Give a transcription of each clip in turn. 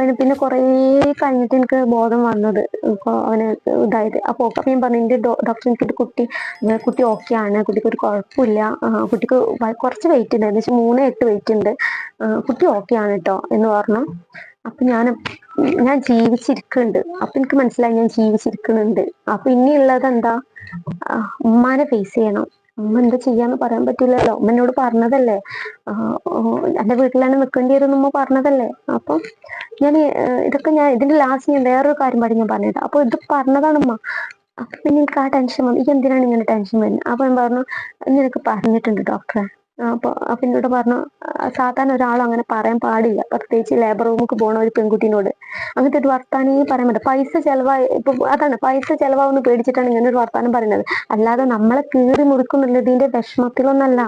പിന്നെ പിന്നെ കുറേ കഴിഞ്ഞിട്ട് എനിക്ക് ബോധം വന്നത്. അവന് ഇതായത്. അപ്പൊ ഓക്കെ ഞാൻ പറഞ്ഞു എന്റെ ഡോക്ടർ എനിക്ക് കുട്ടി കുട്ടി ഓക്കെ ആണ്. കുട്ടിക്ക് ഒരു കുഴപ്പമില്ല. കുട്ടിക്ക് കുറച്ച് വെയിറ്റ് ഉണ്ട്. ഏകദേശം മൂന്ന് എട്ട് വെയിറ്റ് ഉണ്ട്. കുട്ടി ഓക്കെ ആണ് കേട്ടോ എന്ന് പറഞ്ഞു. അപ്പൊ ഞാൻ ഞാൻ ജീവിച്ചിരിക്കുന്നുണ്ട് അപ്പൊ എനിക്ക് മനസ്സിലായി ഞാൻ ജീവിച്ചിരിക്കുന്നുണ്ട് അപ്പൊ ഇനിയുള്ളത് എന്താ? ഉമ്മാനെ ഫേസ് ചെയ്യണം. ഉമ്മ എന്താ ചെയ്യാന്ന് പറയാൻ പറ്റില്ലല്ലോ. ഉമ്മ എന്നോട് പറഞ്ഞതല്ലേ. എന്റെ വീട്ടിലാണ് നിൽക്കേണ്ടി വരും ഉമ്മ പറഞ്ഞതല്ലേ. അപ്പൊ ഞാൻ ഇതൊക്കെ ഞാൻ ഇതിന്റെ ലാസ്റ്റ് ഞാൻ വേറൊരു കാര്യം പാടി ഞാൻ പറഞ്ഞത് അപ്പൊ ഇത് പറഞ്ഞതാണ് ഉമ്മ. അപ്പൊ പിന്നെ എനിക്ക് ആ ടെൻഷൻ വന്നു. എനിക്ക് എന്തിനാണ് ഇങ്ങനെ ടെൻഷൻ വരുന്നത് അപ്പൊ ഞാൻ പറഞ്ഞു നിനക്ക് പറഞ്ഞിട്ടുണ്ട് ഡോക്ടറെ അപ്പൊ അപ്പൊ എന്നോട് പറഞ്ഞു സാധാരണ ഒരാളും അങ്ങനെ പറയാൻ പാടില്ല. പ്രത്യേകിച്ച് ലേബർ റൂമിലേക്ക് പോണ ഒരു പെൺകുട്ടീനോട്. അങ്ങനത്തെ ഒരു വർത്താനേ പറയാൻ പറ്റും പൈസ ചെലവായി ഇപ്പൊ അതാണ് പൈസ ചെലവാകുന്ന പേടിച്ചിട്ടാണ് ഇങ്ങനെ ഒരു വർത്താനം പറയുന്നത്. അല്ലാതെ നമ്മളെ കീറി മുറിക്കുന്നുള്ളതിന്റെ വിഷമത്തിലൊന്നല്ല.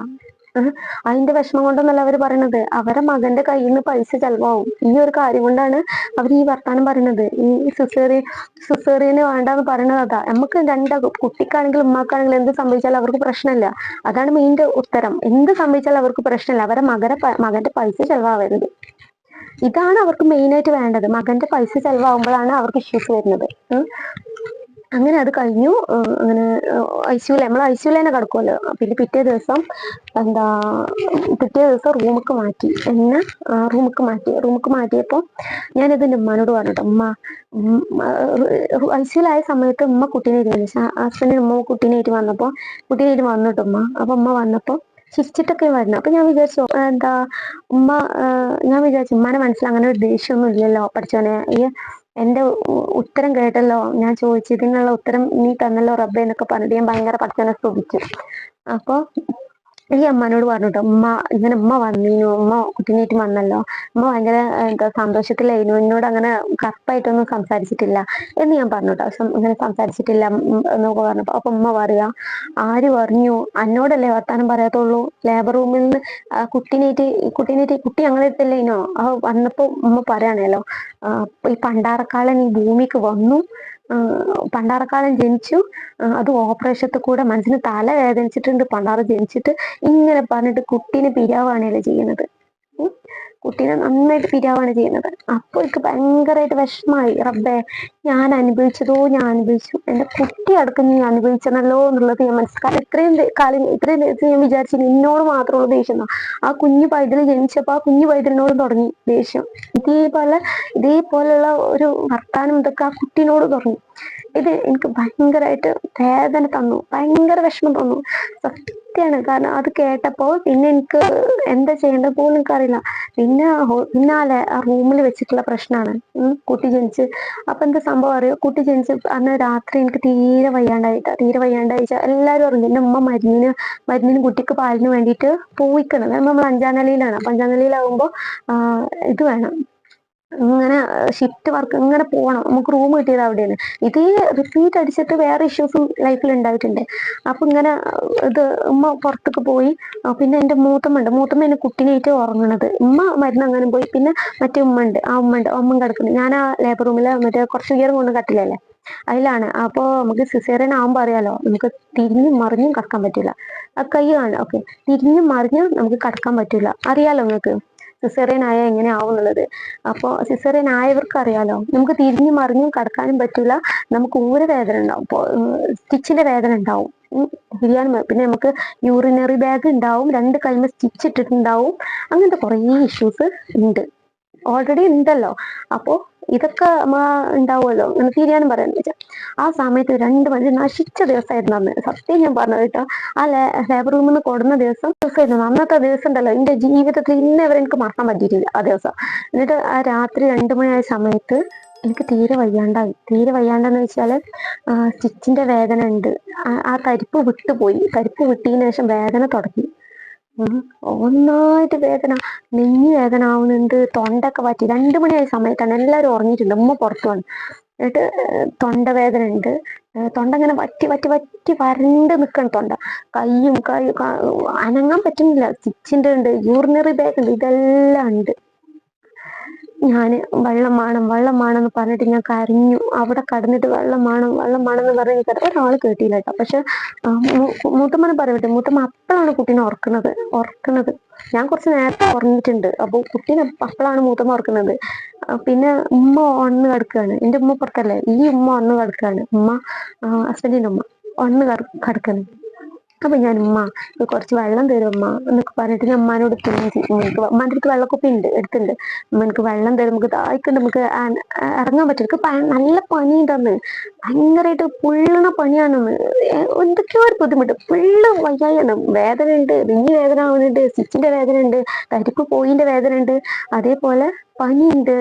അതിന്റെ വിഷമം കൊണ്ടൊന്നല്ല അവർ പറയണത്. അവരെ മകന്റെ കയ്യിൽ നിന്ന് പൈസ ചെലവാകും ഈ ഒരു കാര്യം കൊണ്ടാണ് അവർ ഈ വർത്താനം പറയുന്നത്. ഈ സിസേറി സിസേറിയന് വേണ്ടാന്ന് പറയണത് അതാ. നമുക്ക് രണ്ട കുട്ടിക്കാണെങ്കിലും ഉമ്മാക്കാണെങ്കിലും എന്ത് സംഭവിച്ചാലും അവർക്ക് പ്രശ്നമില്ല അതാണ് മെയിന്റെ ഉത്തരം. എന്ത് സംഭവിച്ചാലും അവർക്ക് പ്രശ്നമില്ല അവരെ മകരെ മകന്റെ പൈസ ചെലവാവരുത്. ഇതാണ് അവർക്ക് മെയിൻ ആയിട്ട് വേണ്ടത്. മകന്റെ പൈസ ചെലവാകുമ്പോഴാണ് അവർക്ക് ഇഷ്യൂസ് വരുന്നത്. അങ്ങനെ അത് കഴിഞ്ഞു. അങ്ങനെ ഐ സിയുല നമ്മൾ ഐ സിയുല തന്നെ കിടക്കുമല്ലോ പിന്നെ പിറ്റേ ദിവസം എന്താ പിറ്റേ ദിവസം റൂമുക്ക് മാറ്റി. എന്നെ റൂമുക്ക് മാറ്റി. റൂമുക്ക് മാറ്റിയപ്പോൾ ഞാനിത് എന്റെ ഉമ്മാനോട് പറഞ്ഞിട്ട് ഉമ്മ ഐ ആയ സമയത്ത് ഉമ്മ കുട്ടീനായിട്ട് വന്നു. ഹസ്ബൻഡിന് ഉമ്മ കുട്ടീനായിട്ട് വന്നപ്പോൾ കുട്ടീനായിട്ട് വന്നിട്ട് ഉമ്മ അപ്പൊ ഉമ്മ വന്നപ്പോൾ ചിരിച്ചിട്ടൊക്കെ വരുന്നത് അപ്പൊ ഞാൻ വിചാരിച്ചു എന്താ ഉമ്മ ഞാൻ വിചാരിച്ചു ഉമ്മാനെ മനസ്സിൽ അങ്ങനെ ഒരു ദേഷ്യമൊന്നും ഇല്ലല്ലോ പഠിച്ചോനെ ഈ എന്റെ ഉത്തരം കേട്ടല്ലോ. ഞാൻ ചോദിച്ചതിനുള്ള ഉത്തരം നീ തന്നല്ലോ റബ്ബെ എന്നൊക്കെ പറഞ്ഞിട്ട് ഞാൻ ഭയങ്കര പച്ചനെ സ്തുതിച്ചു. അപ്പൊ ഈ അമ്മാനോട് കേട്ടോ ഉമ്മ ഇങ്ങനെ ഉമ്മ വന്നീനു ഉമ്മ കുട്ടിനേറ്റ് വന്നല്ലോ ഉമ്മ ഭയങ്കര എന്താ സന്തോഷത്തിലായിരുന്നു എന്നോട് അങ്ങനെ കറപ്പായിട്ടൊന്നും സംസാരിച്ചിട്ടില്ല എന്ന് ഞാൻ പറഞ്ഞു കേട്ടോ ഇങ്ങനെ സംസാരിച്ചിട്ടില്ല എന്നൊക്കെ പറഞ്ഞപ്പോ അപ്പൊ ഉമ്മ പറയാ ആര് പറഞ്ഞു? അന്നോടല്ലേ വർത്താനം പറയാത്തുള്ളൂ ലേബർ റൂമിൽ നിന്ന് കുട്ടിനേറ്റ് കുട്ടിനേറ്റ് കുട്ടി ഞങ്ങളെ അടുത്തല്ലേനോ? ആ വന്നപ്പോ ഉമ്മ പറയാണല്ലോ ഈ പണ്ടാറക്കാളൻ ഈ ഭൂമിക്ക് വന്നു ആ, പണ്ടാറക്കാലൻ ജനിച്ചു അത് ഓപ്പറേഷത്തിൽ കൂടെ മനസ്സിന് തല വേദനിച്ചിട്ടുണ്ട് പണ്ടാറ ജനിച്ചിട്ട് ഇങ്ങനെ പറഞ്ഞിട്ട് കുട്ടീനെ പിരിയാവാണല്ലോ ചെയ്യുന്നത്. കുട്ടീനെ നന്നായിട്ട് പിരിയാവാണ് ചെയ്യുന്നത്. അപ്പൊ എനിക്ക് ഭയങ്കരമായിട്ട് വിഷമായി റബ്ബേ ഞാൻ അനുഭവിച്ചതോ ഞാൻ അനുഭവിച്ചു. എന്റെ കുട്ടി അടക്കം നീ അനുഭവിച്ചെന്നല്ലോ എന്നുള്ളത് ഞാൻ മനസ്സിലാക്കി. ഇത്രയും കാലം ഇത്രയും ദിവസം ഞാൻ വിചാരിച്ചു നിന്നോട് മാത്രമുള്ള ദേഷ്യം. ആ കുഞ്ഞു പൈതൽ ജനിച്ചപ്പോ ആ കുഞ്ഞു പൈതലിനോട് തുടങ്ങി ദേഷ്യം. ഇതേപോലെ ഇതേപോലെയുള്ള ഒരു വർത്താനം ഇതൊക്കെ ആ കുട്ടീനോട് തുടങ്ങി. ഇത് എനിക്ക് ഭയങ്കരമായിട്ട് വേദന തന്നു. ഭയങ്കര വിഷമം തന്നു. സത്യമാണ് കാരണം അത് കേട്ടപ്പോൾ പിന്നെ എനിക്ക് എന്താ ചെയ്യേണ്ടത് പോലും എനിക്കറിയില്ല. പിന്നെ പിന്നാലെ ആ റൂമിൽ വെച്ചിട്ടുള്ള പ്രശ്നമാണ് കുട്ടി ജനിച്ച്. അപ്പൊ എന്താ സംഭവം അറിയോ? കുട്ടി ജനിച്ച് അന്ന് രാത്രി എനിക്ക് തീരെ വയ്യാണ്ടായിട്ടാ. തീരെ വയ്യാണ്ടായിച്ച എല്ലാവരും അറിഞ്ഞു. എന്റെ ഉമ്മ മരുന്നിന് മരുന്നിന് കുട്ടിക്ക് പാലിന് വേണ്ടിയിട്ട് പോയിക്കണം നമ്മൾ അഞ്ചാം നിലയിലാണ്. അപ്പൊ അഞ്ചാം നിലയിലാവുമ്പോ ആ, ഇത് വേണം. ഇങ്ങനെ ഷിഫ്റ്റ് വർക്ക് ഇങ്ങനെ പോകണം നമുക്ക് റൂം കിട്ടിയത് അവിടെയാണ്. ഇതേ റിപ്പീറ്റ് അടിച്ചിട്ട് വേറെ ഇഷ്യൂസും ലൈഫിൽ ഉണ്ടായിട്ടുണ്ട് അപ്പൊ ഇങ്ങനെ ഇത് ഉമ്മ പുറത്തേക്ക് പോയി പിന്നെ എന്റെ മൂത്തമ്മ ഉണ്ട് മൂത്തമ്മ എന്നെ കുട്ടീനായിട്ട് ഉറങ്ങണത്. ഉമ്മ മരുന്ന് അങ്ങനെ പോയി. പിന്നെ മറ്റേ ഉമ്മ ഉണ്ട് ആ ഉമ്മ ഉണ്ട് ഉമ്മ കിടക്കുന്നു. ഞാൻ ആ ലേബർ റൂമിൽ മറ്റേ കുറച്ച് ഉയരം കൊണ്ട് കട്ടിലല്ലേ? അതിലാണ്. അപ്പോ നമുക്ക് സിസേറിയൻ ആവുമ്പോ അറിയാലോ. നമുക്ക് തിരിഞ്ഞും മറിഞ്ഞും കടക്കാൻ പറ്റില്ല ആ കൈ കാണാം. ഓക്കെ തിരിഞ്ഞും മറിഞ്ഞും നമുക്ക് കടക്കാൻ പറ്റില്ല അറിയാലോ നിങ്ങൾക്ക്? സിസേറിയൻ ആയ എങ്ങനെ ആവും എന്നുള്ളത് അപ്പോൾ സിസേറിയൻ ആയവർക്ക് അറിയാലോ നമുക്ക് തിരിഞ്ഞു മറിഞ്ഞും കടക്കാനും പറ്റില്ല നമുക്ക് ഊരവേദന ഉണ്ടാവും. സ്റ്റിച്ചിന്റെ വേദന ഉണ്ടാവും. ബിരിയാണി പിന്നെ നമുക്ക് യൂറിനറി ബാഗ് ഉണ്ടാവും രണ്ട് കൈമ സ്റ്റിച്ച് ഇട്ടിട്ടുണ്ടാവും. അങ്ങനത്തെ കുറേ ഇഷ്യൂസ് ഉണ്ട്. ഓൾറെഡി ഉണ്ടല്ലോ. അപ്പോ ഇതൊക്കെ ഉണ്ടാവുമല്ലോ അങ്ങനെ തിരിയാനും പറയാന്ന്. വെച്ചാൽ ആ സമയത്ത് രണ്ട് മണി നശിച്ച ദിവസമായിരുന്നു അന്ന്. സത്യം ഞാൻ പറഞ്ഞത് കേട്ടോ ആ ലേബർ റൂമിൽ നിന്ന് കൊടുന്ന ദിവസം ദിവസമായിരുന്നു. അന്നത്തെ ദിവസം ഉണ്ടല്ലോ എന്റെ ജീവിതത്തിൽ ഇന്നേ വരെ എനിക്ക് മറക്കാൻ പറ്റിയിട്ടില്ല ആ ദിവസം. എന്നിട്ട് ആ രാത്രി രണ്ടു മണിയായ സമയത്ത് എനിക്ക് തീരെ വയ്യാണ്ടായി. തീരെ വയ്യാണ്ടെന്ന് വെച്ചാൽ സ്റ്റിച്ചിന്റെ വേദന ഉണ്ട്. ആ- തരിപ്പ് വിട്ടുപോയി. തരിപ്പ് വിട്ടതിന് ശേഷം വേദന തുടങ്ങി. ഒന്നായിട്ട് വേദന നെഞ്ഞ് വേദന ആവുന്നുണ്ട് തൊണ്ടൊക്കെ പറ്റി രണ്ടു മണിയായ സമയത്താണ്. എല്ലാവരും ഉറങ്ങിയിട്ടുണ്ട്. ഉമ്മ പുറത്തു വന്നു. എന്നിട്ട് തൊണ്ട വേദന ഉണ്ട്. തൊണ്ട ഇങ്ങനെ വറ്റി വറ്റി വറ്റി വരണ്ട് നിൽക്കണം തൊണ്ട. കയ്യും കൈ അനങ്ങാൻ പറ്റുന്നില്ല. സ്റ്റിച്ചിന്റെ ഉണ്ട് യൂറിനറി ബാഗ് ഉണ്ട്. ഇതെല്ലാം ഉണ്ട്. ഞാൻ വെള്ളം വേണം വെള്ളം വേണം എന്ന് പറഞ്ഞിട്ട് ഞാൻ കരഞ്ഞു. അവിടെ കടന്നിട്ട് വെള്ളം വേണം വെള്ളം വേണം എന്ന് പറഞ്ഞ് കര ഒരാൾ കേട്ടില്ല കേട്ടോ പക്ഷെ മൂത്തമ്മനെ പറയട്ടെ മൂത്തമ്മ അപ്പോഴാണ് കുട്ടീനെ ഉറക്കുന്നത് ഉറക്കുന്നത് ഞാൻ കുറച്ച് നേരത്തെ ഉറങ്ങിയിട്ടുണ്ട്. അപ്പോൾ കുട്ടീനെ അപ്പോഴാണ് മൂത്തമ്മ ഉറക്കുന്നത് പിന്നെ ഉമ്മ ഒന്ന് കിടക്കുകയാണ്. എന്റെ ഉമ്മ പുറത്തല്ലേ? ഈ ഉമ്മ ഒന്ന് കിടക്കുകയാണ്. ഉമ്മ ഹസ്ബൻഡിന്റെ ഉമ്മ ഒന്ന് കിടക്കുകയാണ്. അപ്പൊ ഞാൻ ഉമ്മ കുറച്ച് വെള്ളം തരും ഉമ്മ എന്നൊക്കെ പറഞ്ഞിട്ട് ഞാൻ ഉമ്മാനോട് എനിക്ക് ഉമ്മാന്റെ അടുത്ത് വെള്ളക്കുപ്പി ഉണ്ട് എടുത്തുണ്ട് ഉമ്മ എനിക്ക് വെള്ളം തരും നമുക്ക് ദാഹിക്കുണ്ട് നമുക്ക് ഇറങ്ങാൻ പറ്റും. എനിക്ക് നല്ല പനിയുണ്ടെന്ന് ഭയങ്കരമായിട്ട് പുള്ളണ പണിയാണെന്ന്. എന്തൊക്കെയോ ഒരു ബുദ്ധിമുട്ട്. ഫുള്ള് വയ്യായാണ് വേദന ഉണ്ട് നെഞ്ഞ് വേദന ആവുന്നുണ്ട് സ്റ്റിച്ചിന്റെ വേദന ഉണ്ട് കരിപ്പ് പോയിന്റെ വേദന ഉണ്ട് അതേപോലെ പനിയുണ്ട്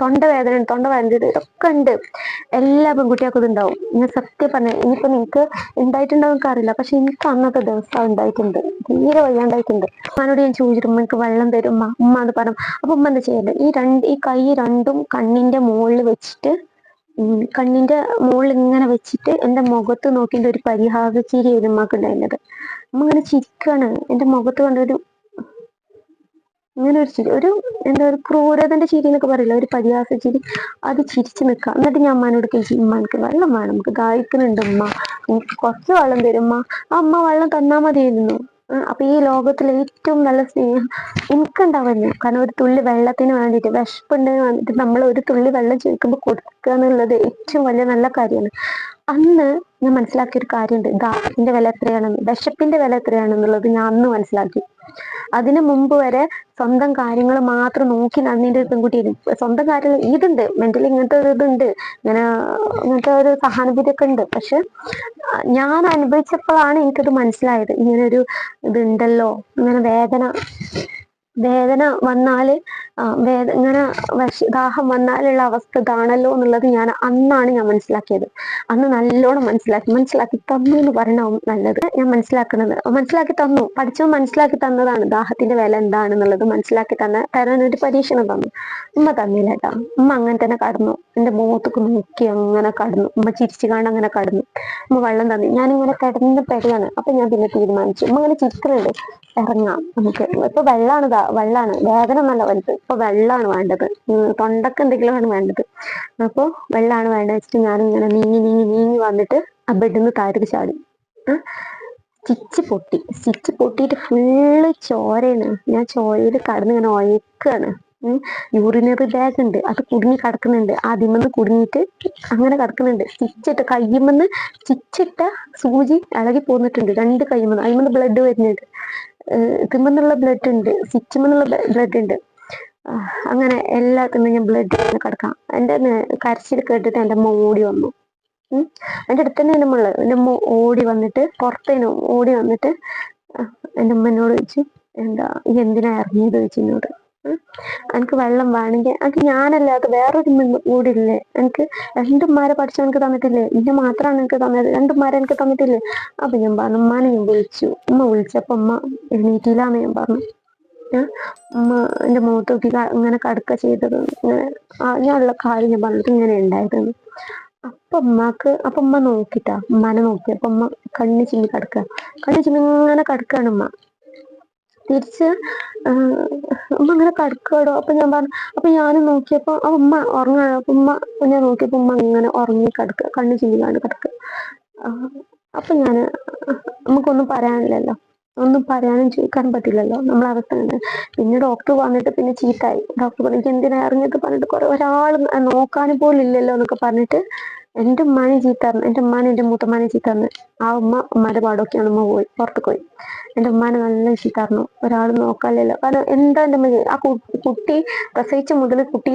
തൊണ്ടവേദന ഉണ്ട് തൊണ്ട വേദന ഉണ്ട് ഇതൊക്കെ ഉണ്ട്. എല്ലാ പെൺകുട്ടികൾക്കും ഇതുണ്ടാവും. ഞാൻ സത്യം പറഞ്ഞ ഇനിയിപ്പോ നിനക്ക് ഉണ്ടായിട്ടുണ്ടോ എനിക്ക് അറിയില്ല പക്ഷെ എനിക്ക് അന്നത്തെ ദിവസം ഉണ്ടായിട്ടുണ്ട് തീരെ വയ്യാണ്ടായിട്ടുണ്ട്. ഉമ്മാനോട് ഞാൻ ചോദിച്ചിട്ട് ഉമ്മ എനിക്ക് വെള്ളം തരും ഉമ്മ എന്ന് പറഞ്ഞു. അപ്പൊ ഉമ്മ എന്താ ചെയ്യണ്ടേ ഈ രണ്ട് ഈ കൈ രണ്ടും കണ്ണിന്റെ മുകളിൽ വെച്ചിട്ട് കണ്ണിന്റെ മുകളിൽ ഇങ്ങനെ വെച്ചിട്ട് എന്റെ മുഖത്ത് നോക്കിയിട്ട് ഒരു പരിഹാസ ചിരി ഒരു ഉമ്മക്ക് ഉണ്ടായിരുന്നത്. ഉമ്മ ഇങ്ങനെ ചിരിക്കാണ് എന്റെ മുഖത്ത് കണ്ടൊരു ഇങ്ങനെ ഒരു ചിരി ഒരു എന്താ ഒരു ക്രൂരതന്റെ ചിരി എന്നൊക്കെ പറയില്ല ഒരു പരിഹാസ ചിരി അത് ചിരിച്ചു നിൽക്കാം എന്നിട്ട് ഞാൻ അമ്മാനോട് കഴിച്ചു ഉമ്മ എനിക്ക് വെള്ളം വേണം നമുക്ക് ദാഹിക്കുന്നുണ്ട് ഉമ്മ. എനിക്ക് കുറച്ച് വെള്ളം തരും ഉമ്മ. ആ അമ്മ വെള്ളം തന്നാ മതിയായിരുന്നു. അപ്പൊ ഈ ലോകത്തിലെ ഏറ്റവും നല്ല സ്നേഹം എനിക്കുണ്ടാവുന്നു കാരണം ഒരു തുള്ളി വെള്ളത്തിന് വേണ്ടിയിട്ട് വിശപ്പുണ്ടെന്ന് വന്നിട്ട് നമ്മൾ ഒരു തുള്ളി വെള്ളം ചോദിക്കുമ്പോൾ കൊടുക്കുക എന്നുള്ളത് ഏറ്റവും വലിയ നല്ല കാര്യമാണ്. അന്ന് ഞാൻ മനസ്സിലാക്കിയ ഒരു കാര്യമുണ്ട്. ദാഹത്തിന്റെ വില എത്രയാണെന്ന് വിശപ്പിന്റെ വില എത്രയാണെന്നുള്ളത് ഞാൻ അന്ന് മനസ്സിലാക്കി. അതിനു മുമ്പ് വരെ സ്വന്തം കാര്യങ്ങൾ മാത്രം നോക്കി നടന്നിട്ട് പെൺകുട്ടി സ്വന്തം കാര്യങ്ങൾ ഇതുണ്ട്. മെന്റലി ഇങ്ങനത്തെ ഒരു ഇതുണ്ട്. ഇങ്ങനെ ഇങ്ങനത്തെ ഒരു സഹാനുഭൂതി ഒക്കെ ഉണ്ട്. പക്ഷെ ഞാൻ അനുഭവിച്ചപ്പോഴാണ് എനിക്കത് മനസ്സിലായത്. ഇങ്ങനെ ഒരു ഇതുണ്ടല്ലോ. ഇങ്ങനെ വേദന. വേദന വന്നാൽ ആ, വേദ ഇങ്ങനെ വിശ ദാഹം വന്നാലുള്ള അവസ്ഥ ഇതാണല്ലോ എന്നുള്ളത് ഞാൻ അന്നാണ് ഞാൻ മനസ്സിലാക്കിയത്. അന്ന് നല്ലോണം മനസ്സിലാക്കി. മനസ്സിലാക്കി തന്നു എന്ന് പറയണ നല്ലത്. ഞാൻ മനസ്സിലാക്കുന്നത് മനസ്സിലാക്കി തന്നു. പഠിച്ചവൻ മനസ്സിലാക്കി തന്നതാണ്. ദാഹത്തിന്റെ വില എന്താണെന്നുള്ളത് മനസ്സിലാക്കി തന്ന തരാൻ ഒരു പരീക്ഷണം തന്നു. ഉമ്മ തന്നില്ല കേട്ടോ ഉമ്മ അങ്ങനെ തന്നെ കടന്നു. എന്റെ മുഖത്തൊക്കെ നോക്കി അങ്ങനെ കടന്നു. ഉമ്മ ചിരിച്ചു കാണാൻ അങ്ങനെ കടന്നു. ഉമ്മ വെള്ളം തന്നു. ഞാനിങ്ങനെ കിടന്ന് പെടുകയാണ്. അപ്പൊ ഞാൻ പിന്നെ തീരുമാനിച്ചു. ഉമ്മ ഇങ്ങനെ ചിരിക്കുന്നുണ്ട് ഇറങ്ങാം നമുക്ക്. ഇപ്പൊ വെള്ളാണ് ദാ വെള്ളാണ്. വേദന നല്ല വലുത്. ഇപ്പൊ വെള്ളാണ് വേണ്ടത്. തൊണ്ടക്ക് എന്തെങ്കിലുമാണ് വേണ്ടത്. അപ്പൊ വെള്ളാണ് വേണ്ടത് വെച്ചിട്ട് ഞാനിങ്ങനെ നീങ്ങി നീങ്ങി നീങ്ങി വന്നിട്ട് ആ ബെഡിന്ന് താഴത്തേക്ക് ചാടി. സ്റ്റിച്ച് പൊട്ടി. സ്റ്റിച്ച് പൊട്ടിയിട്ട് ഫുള്ള് ചോരയാണ്. ഞാൻ ചോരയിൽ കടന്ന് ഇങ്ങനെ ഒഴക്കാണ് യൂറിനറി ബാഗ് ഉണ്ട് അത് കുടുങ്ങി കിടക്കുന്നുണ്ട്. ആദ്യമെന്ന് കുടുങ്ങിയിട്ട് അങ്ങനെ കിടക്കുന്നുണ്ട്. സ്റ്റിച്ചിട്ട് കയ്യുമെന്ന് സ്റ്റിച്ചിട്ട സൂചി ഇളകി പോന്നിട്ടുണ്ട്. രണ്ട് കയ്യുമെന്ന് അതിമെന്ന് ബ്ലഡ് വരുന്നുണ്ട്. തിമ്മെന്നുള്ള ബ്ലഡ് ഉണ്ട്. സ്റ്റിച്ചുമെന്നുള്ള ബ്ലഡ് ഉണ്ട്. അങ്ങനെ എല്ലാത്തിനും ഞാൻ ബ്ലഡ് കിടക്കാം. എന്റെ കരച്ചിൽ കേട്ടിട്ട് എന്റെ അമ്മ ഓടി വന്നു. എന്റെ അടുത്ത് തന്നെ എന്റെ അമ്മ ഉള്ളത് എന്റെ അമ്മ ഓടി വന്നിട്ട് പുറത്തേനും ഓടി വന്നിട്ട് എന്റെ അമ്മ എന്നോട് ചോദിച്ചു എന്താ എന്തിനാ ഇറങ്ങിയത്? ചോദിച്ചു എന്നോട്. എനിക്ക് വെള്ളം വേണമെങ്കിൽ എനിക്ക് ഞാനല്ലാതെ വേറൊരു കൂടി ഇല്ലേ എനിക്ക് രണ്ടുമാരെ പഠിച്ച എനിക്ക് തന്നിട്ടില്ലേ? ഇന്നെ മാത്രമാണ് എനിക്ക് തന്നത്. രണ്ടുമാരെ എനിക്ക് തന്നിട്ടില്ലേ? അപ്പൊ ഞാൻ പറഞ്ഞു ഉമ്മാനെ ഞാൻ വിളിച്ചു. ഉമ്മ വിളിച്ചപ്പോ ഉമ്മ എണീറ്റില്ലാന്ന് ഞാൻ പറഞ്ഞു? ഉമ്മ എന്റെ മുഖത്ത് നോക്കി ഇങ്ങനെ കടുക്ക ചെയ്തത്. ഇങ്ങനെ ഞാനുള്ള കാര്യം ഞാൻ പറഞ്ഞിട്ട് ഇങ്ങനെ ഉണ്ടായതെന്ന്. അപ്പൊ ഉമ്മാക്ക് അപ്പൊ ഉമ്മ നോക്കിട്ടാ. ഉമ്മാനെ നോക്കി. അപ്പൊ ഉമ്മ കണ്ണി ചിമ്മി കടക്കുക കണ്ണി ചിമ്മി ഇങ്ങനെ കടക്കാണ് ഉമ്മ. തിരിച്ച് ഉമ്മ ഇങ്ങനെ കിടക്കാടോ അപ്പൊ ഞാൻ പറഞ്ഞു അപ്പൊ ഞാൻ നോക്കിയപ്പോ ആ ഉമ്മ ഉറങ്ങാണ്. അപ്പൊ ഉമ്മ ഞാൻ നോക്കിയപ്പോ ഉമ്മ ഇങ്ങനെ ഉറങ്ങി കിടക്കുക കണ്ണു ചിമ്മിക്കാണ്ട് കിടക്കുക അപ്പൊ ഞാൻ നമുക്കൊന്നും പറയാനില്ലല്ലോ. ഒന്നും പറയാനും ചോദിക്കാനും പറ്റില്ലല്ലോ. നമ്മളെ അവസ്ഥ തന്നെ പിന്നെ ഡോക്ടർ വന്നിട്ട് പിന്നെ ചീത്തായി. ഡോക്ടർ പറഞ്ഞു "ഇജ്ജ് എന്തിനാ ഇറങ്ങിയത്? പറഞ്ഞിട്ട് കുറെ ഒരാൾ നോക്കാനും പോലും ഇല്ലല്ലോ എന്നൊക്കെ പറഞ്ഞിട്ട് എന്റെ ഉമ്മാനെ ചീത്തറിഞ്ഞ് എന്റെ ഉമ്മാനെ എന്റെ മൂത്തമ്മാനെ ചീത്തറിഞ്ഞ് ആ ഉമ്മ ഉമ്മാന്റെ പാടൊക്കെയാണ് ഉമ്മ പോയി പുറത്ത് പോയി. എന്റെ ഉമ്മാനെ നല്ല ചീത്തറിഞ്ഞു ഒരാൾ നോക്കാനില്ലല്ലോ കാരണം എന്താ എന്റെ ഉമ്മ ആ കുട്ടി പ്രസവിച്ച മുതൽ കുട്ടി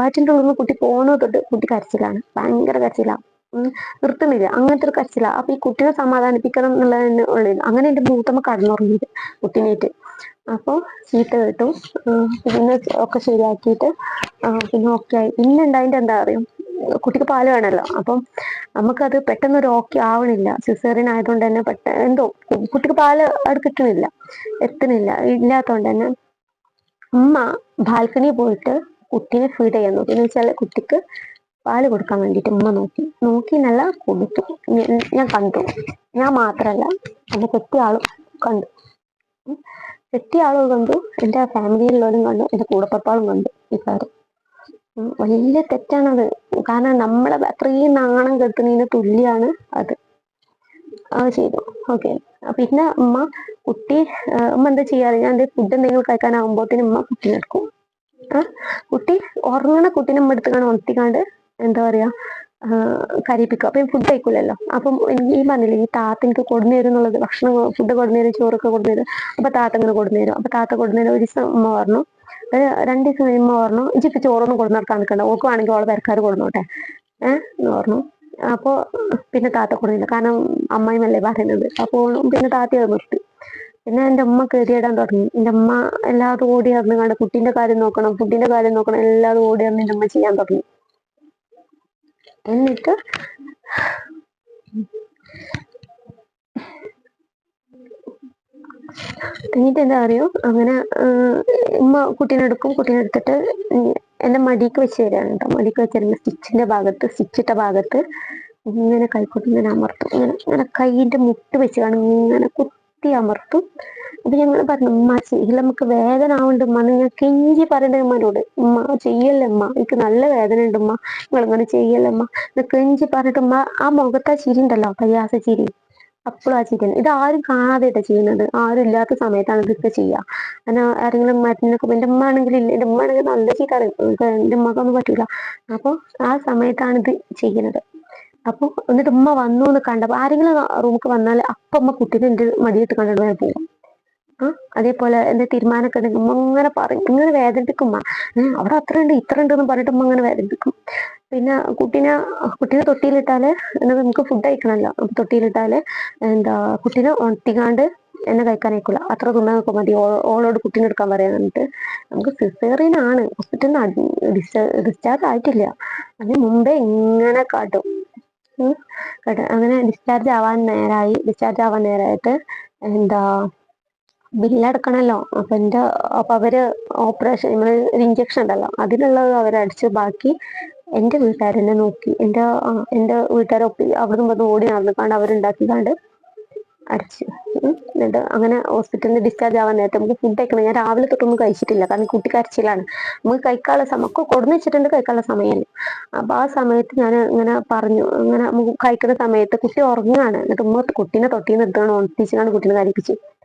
വാറ്റിന്റെ ഉള്ളിൽ നിന്ന് കുട്ടി പോകുന്നത് തൊട്ട് കുട്ടി കരച്ചിലാണ്. ഭയങ്കര കരച്ചിലാണ് നിർത്തുന്നില്ല. അങ്ങനത്തെ ഒരു കരച്ചില. അപ്പൊ ഈ കുട്ടിനെ സമാധാനിപ്പിക്കണം എന്നുള്ളതിന് ഉള്ളത് അങ്ങനെ എന്റെ മൂത്തമ്മ കടന്നുറങ്ങിയത് കുട്ടിനേറ്റ്. അപ്പൊ ചീത്ത കേട്ടു. പിന്നെ ഒക്കെ ശരിയാക്കിയിട്ട് പിന്നെ ഓക്കെ ആയി. പിന്നെ ഉണ്ടായിട്ട് എന്താ അറിയും? കുട്ടിക്ക് പാൽ വേണമല്ലോ അപ്പം നമുക്കത് പെട്ടെന്ന് ഒരു ഓക്കെ ആവണില്ല. സിസേറിയൻ ആയതുകൊണ്ട് തന്നെ പെട്ടെന്ന് എന്തോ കുട്ടിക്ക് പാൽ അവിടെ കിട്ടുന്നില്ല എത്തുന്നില്ല ഇല്ലാത്തതുകൊണ്ട് തന്നെ ഉമ്മ ബാൽക്കണി പോയിട്ട് കുട്ടീനെ ഫീഡ് ചെയ്യാൻ നോക്കി. എന്ന് വെച്ചാൽ കുട്ടിക്ക് പാൽ കൊടുക്കാൻ വേണ്ടിയിട്ട് ഉമ്മ നോക്കി. നോക്കി നല്ല കൊടുത്തു ഞാൻ കണ്ടു. ഞാൻ മാത്രല്ല എന്നെ കെട്ടിയ ആളും കണ്ടു. കെട്ടിയ ആളും കണ്ടു. എന്റെ ഫാമിലിയിലുള്ളവരും കണ്ടു. എന്റെ കൂടപ്പപ്പാളും കണ്ടു. ഈ കാര്യം. വലിയ തെറ്റാണത്. കാരണം നമ്മളെ അത്രയും നാണം കെട്ടുന്നതിന് തുല്യാണ് അത്. ആ ചെയ്തു. ഓക്കെ. പിന്നെ ഉമ്മ കുട്ടി ഉമ്മ എന്താ ചെയ്യാറ്? ഞാൻ ഫുഡ് എന്തെങ്കിലും കഴിക്കാനാകുമ്പോഴത്തേനും ഉമ്മ കുട്ടീനെ എടുക്കും. ആ കുട്ടി ഉറങ്ങണ കുട്ടിനെ ഉമ്മ എടുത്തുകൊണ്ട് ഉണർത്തിക്കാണ്ട് എന്താ പറയാ ആ, കരയിപ്പിക്കും. അപ്പം ഫുഡ് കഴിക്കൂലല്ലോ. അപ്പം എനിക്ക് ഈ പറഞ്ഞില്ലേ ഈ താത്ത എനിക്ക് കൊടുന്നു തരും എന്നുള്ളത് ഭക്ഷണം ഫുഡ് കൊടുന്നു തരും ചോറൊക്കെ കൊടുന്നു തരും. അപ്പൊ താത്ത ഇങ്ങനെ കൊടുന്നു തരും. അപ്പൊ താത്ത കൊടുന്നു ഒരു ദിവസം ഉമ്മ പറഞ്ഞു രണ്ട് ദിവസം കഴിയുമ്പോൾ ഉമ്മ പറഞ്ഞു ഇച്ചിക്ക് ചോറൊന്നും കൊടുന്നു നടക്കാൻ നിൽക്കണ്ട ഓക്ക് വേണമെങ്കിൽ ഓളെ പെരക്കാർ കൊടുന്നോട്ടെ. ഏഹ് എന്ന് പറഞ്ഞു. അപ്പോ പിന്നെ താത്ത കൊടുന്നില്ല കാരണം അമ്മായിമല്ലേ പറയുന്നത്. അപ്പോൾ പിന്നെ താത്ത അത് നിർത്തി. പിന്നെ എന്റെ ഉമ്മ കയറിയിടാൻ തുടങ്ങി. എന്റെ അമ്മ എല്ലാതും ഓടി അറിഞ്ഞു കണ്ട് കുട്ടീന്റെ കാര്യം നോക്കണം ഫുഡിന്റെ കാര്യം നോക്കണം എല്ലാതും ഓടി നടന്ന് എന്റെ അമ്മ ചെയ്യാൻ തുടങ്ങി. എന്നിട്ട് എന്നിട്ട് എന്താ അറിയോ? അങ്ങനെ ഉമ്മ കുട്ടീനെ എടുക്കും കുട്ടീനെ എടുത്തിട്ട് എന്റെ മടിക്ക് വെച്ച് തരാണ് കേട്ടോ മടിക്ക് വെച്ച് തരുമ്പോ സ്റ്റിച്ചിന്റെ ഭാഗത്ത് സ്റ്റിച്ചിട്ട ഭാഗത്ത് ഇങ്ങനെ കൈക്കോട്ട് ഇങ്ങനെ അമർത്തും. ഇങ്ങനെ ഇങ്ങനെ കൈയിന്റെ മുട്ട് വെച്ച് കാണും. ഇങ്ങനെ കുത്തി അമർത്തും. അപ്പൊ ഞങ്ങൾ പറഞ്ഞു ഉമ്മ ചെയ്യില്ല നമുക്ക് വേദന ആവുന്നുണ്ട് ഉമ്മ. ഞാൻ കെഞ്ചി പറയേണ്ട ഉമ്മനോട്. ഉമ്മ ചെയ്യല്ലേ ഉമ്മ? എനിക്ക് നല്ല വേദന ഉണ്ട് ഉമ്മ. നിങ്ങൾ ഇങ്ങനെ ചെയ്യല്ലേ ഉമ്മ? കെഞ്ചി പറഞ്ഞിട്ട് ഉമ്മ ആ മുഖത്താ ചിരി ഉണ്ടല്ലോ പ്രയാസ ചിരി. അപ്പോഴും ആ ഇത് ആരും കാണാതെയായിട്ട് ചെയ്യുന്നത്. ആരും ഇല്ലാത്ത സമയത്താണ് ഇതൊക്കെ ചെയ്യുക കാരണം ആരെങ്കിലും മരുന്നൊക്കെ എന്റെ ഉമ്മ ആണെങ്കിൽ ഇല്ല എന്റെ ഉമ്മ ആണെങ്കിൽ നല്ല ചീത്ത എന്റെ ഉമ്മക്കൊന്നും പറ്റൂല. അപ്പൊ ആ സമയത്താണ് ഇത് ചെയ്യുന്നത്. അപ്പൊ എന്നിട്ട് ഉമ്മ വന്നു എന്ന് കണ്ടപ്പോ ആരെങ്കിലും റൂമിക്ക് വന്നാൽ അപ്പൊ ഉമ്മ കുട്ടീനെ എന്റെ മടിയിട്ട് കണ്ടിട്ട് പോകും ആ അതേപോലെ എന്റെ തീരുമാനമൊക്കെ ഉണ്ടെങ്കിൽ ഉമ്മ ഇങ്ങനെ പറയും. ഇങ്ങനെ വേദനിപ്പിക്കും അവിടെ അത്ര ഉണ്ട് ഇത്ര ഉണ്ട് എന്ന് പറഞ്ഞിട്ട് ഉമ്മ ഇങ്ങനെ വേദനിപ്പിക്കും. പിന്നെ കുട്ടീനെ കുട്ടീനെ തൊട്ടിയിലിട്ടാൽ നമുക്ക് ഫുഡ് കഴിക്കണമല്ലോ അപ്പൊ തൊട്ടിയിലിട്ടാൽ എന്താ കുട്ടീനെ ഒട്ടിക്കാണ്ട് എന്നെ കഴിക്കാൻ അയക്കൂല അത്ര തിന്നാൻ നോക്കാൻ മതി. ഓളോട് കുട്ടീനെ എടുക്കാൻ പറയാൻ എന്നിട്ട്. നമുക്ക് സിസേറിയൻ ആണ്. ഹോസ്പിറ്റലിൽ ഡിസ്ചാർജ് ആയിട്ടില്ല. അതിന് മുമ്പേ ഇങ്ങനെ കാട്ടും. കാട്ടും അങ്ങനെ ഡിസ്ചാർജ് ആവാൻ നേരായി. ഡിസ്ചാർജ് ആവാൻ നേരായിട്ട് എന്താ ബില്ലടക്കണല്ലോ അപ്പൊ എന്റെ അപ്പൊ അവർ ഓപ്പറേഷൻ നമ്മൾ ഒരു ഇഞ്ചക്ഷൻ ഉണ്ടല്ലോ. അതിനുള്ളത് അവരടിച്ച് ബാക്കി എന്റെ വീട്ടുകാരെന്നെ നോക്കി. എന്റെ എന്റെ വീട്ടുകാരെ ഒപ്പി അവിടെ നിന്ന് ഓടി നടന്നിക്കാണ്ട് അവരുണ്ടാക്കിക്കാണ്ട് അടിച്ചു. എന്നിട്ട് അങ്ങനെ ഹോസ്പിറ്റലിൽ ഡിസ്ചാർജ് ആവാൻ നേരത്തെ നമുക്ക് ഫുഡ് കഴിക്കണം. ഞാൻ രാവിലെ തൊട്ടൊന്നും കഴിച്ചിട്ടില്ല. കാരണം കുട്ടി കരച്ചിലാണ് നമുക്ക് കഴിക്കാനുള്ള സമയം കൊടുന്ന് വെച്ചിട്ടുണ്ട് കഴിക്കാനുള്ള സമയമല്ല. അപ്പൊ ആ സമയത്ത് ഞാൻ ഇങ്ങനെ പറഞ്ഞു അങ്ങനെ നമുക്ക് കഴിക്കുന്ന സമയത്ത് കുട്ടി ഉറങ്ങാണ്. എന്നിട്ട് ഉമ്മ കുട്ടീനെ തൊട്ടിന്ന് എടുത്താണ് ഉണർത്തിച്ചാണ് കുട്ടീനെ കരിപ്പിച്ചു ഏഹ്